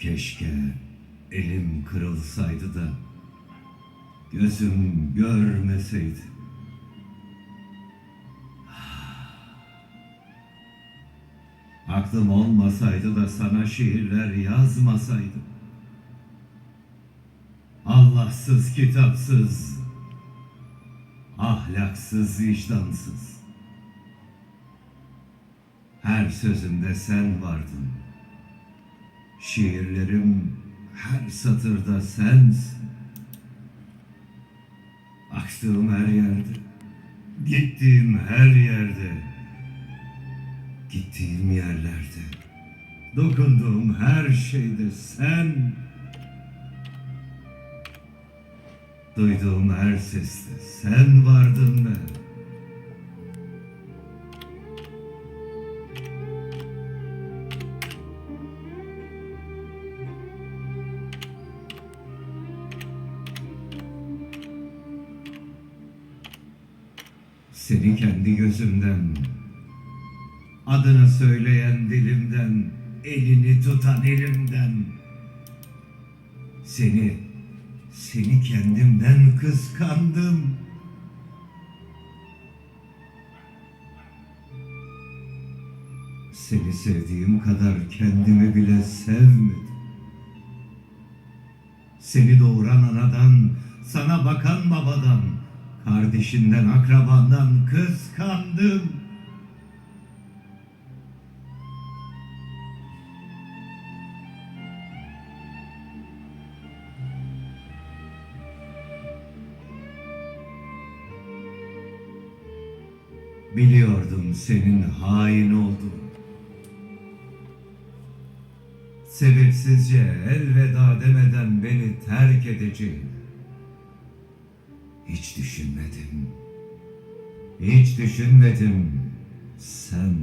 Keşke elim kırılsaydı da gözüm görmeseydi. Aklım olmasaydı da sana şiirler yazmasaydım. Allahsız, kitapsız, ahlaksız, vicdansız. Her sözümde sen vardın. Şiirlerim her satırda sensin. Baktığım her yerde, gittiğim her yerde, gittiğim yerlerde, dokunduğum her şeyde sen, duyduğum her seste sen vardın be. Seni kendi gözümden, adını söyleyen dilimden, elini tutan elimden, seni, seni kendimden kıskandım. Seni sevdiğim kadar kendimi bile sevmedim. Seni doğuran anadan, sana bakan babadan, kardeşinden, akrabandan kıskandım. Biliyordum senin hain olduğunu. Sebepsizce elveda demeden beni terk edeceğini. Hiç düşünmedim. Hiç düşünmedim. Sen,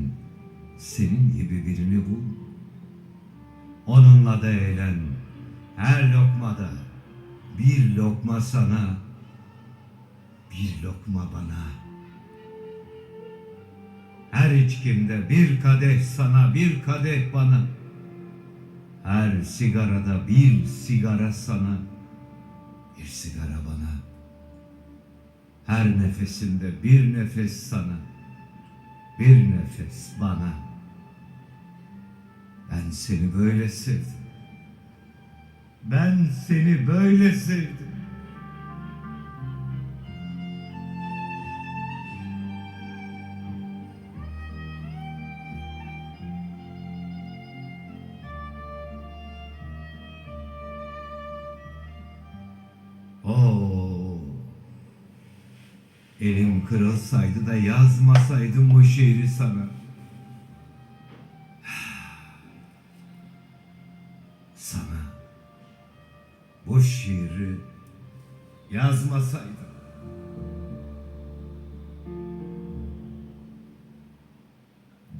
senin gibi birini bul. Onunla da eğlen. Her lokmada bir lokma sana, bir lokma bana. Her içkimde bir kadeh sana, bir kadeh bana. Her sigarada bir sigara sana, bir sigara bana. Her nefesimde bir nefes sana, bir nefes bana. Ben seni böyle sevdim. Ben seni böyle sevdim. Oo. Elim kırılsaydı da yazmasaydım bu şiiri sana. Sana bu şiiri yazmasaydım.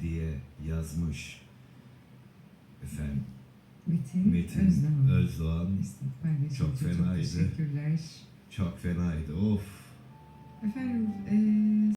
diye yazmış. Efendim Metin, Metin Özdoğan. Özdoğan. Çok fenaydı. teşekkürler. çok fenaydı. Of. Efendim, eee